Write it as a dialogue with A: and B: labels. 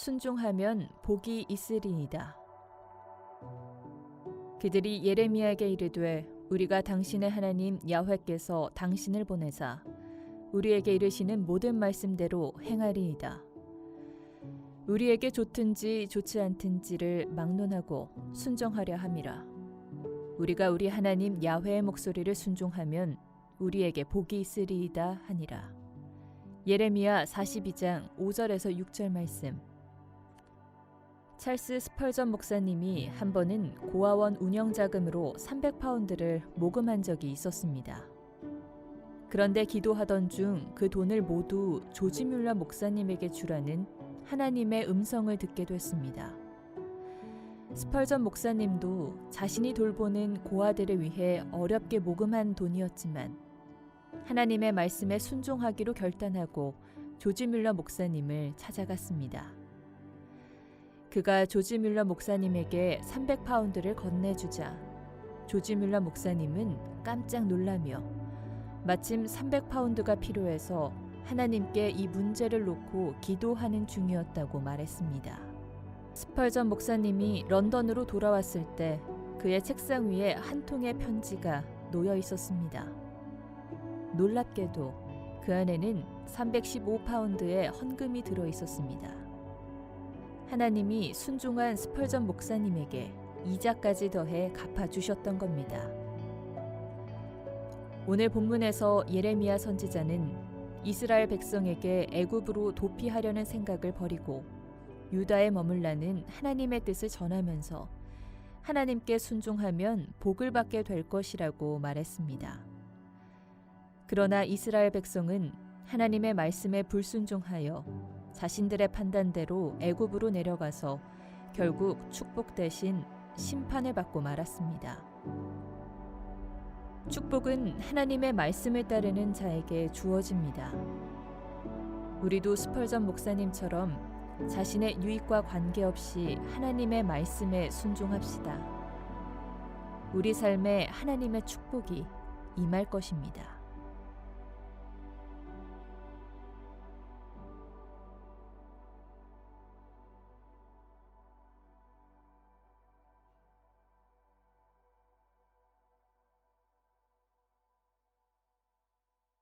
A: 순종하면 복이 있으리이다. 그들이 예레미야에게 이르되 우리가 당신의 하나님 야훼께서 당신을 보내사 우리에게 이르시는 모든 말씀대로 행하리이다. 우리에게 좋든지 좋지 않든지를 막론하고 순종하려 함이라. 우리가 우리 하나님 야훼의 목소리를 순종하면 우리에게 복이 있으리이다 하니라. 예레미야 42장 5절에서 6절 말씀. 찰스 스펄전 목사님이 한 번은 고아원 운영 자금으로 300파운드를 모금한 적이 있었습니다. 그런데 기도하던 중 그 돈을 모두 조지 뮬러 목사님에게 주라는 하나님의 음성을 듣게 됐습니다. 스펄전 목사님도 자신이 돌보는 고아들을 위해 어렵게 모금한 돈이었지만 하나님의 말씀에 순종하기로 결단하고 조지 뮬러 목사님을 찾아갔습니다. 그가 조지 뮬러 목사님에게 300파운드를 건네주자 조지 뮬러 목사님은 깜짝 놀라며 마침 300파운드가 필요해서 하나님께 이 문제를 놓고 기도하는 중이었다고 말했습니다. 스펄전 목사님이 런던으로 돌아왔을 때 그의 책상 위에 한 통의 편지가 놓여 있었습니다. 놀랍게도 그 안에는 315파운드의 헌금이 들어 있었습니다. 하나님이 순종한 스펄전 목사님에게 이자까지 더해 갚아주셨던 겁니다. 오늘 본문에서 예레미야 선지자는 이스라엘 백성에게 애굽으로 도피하려는 생각을 버리고 유다에 머물라는 하나님의 뜻을 전하면서 하나님께 순종하면 복을 받게 될 것이라고 말했습니다. 그러나 이스라엘 백성은 하나님의 말씀에 불순종하여 자신들의 판단대로 애굽으로 내려가서 결국 축복 대신 심판을 받고 말았습니다. 축복은 하나님의 말씀을 따르는 자에게 주어집니다. 우리도 스펄전 목사님처럼 자신의 유익과 관계없이 하나님의 말씀에 순종합시다. 우리 삶에 하나님의 축복이 임할 것입니다.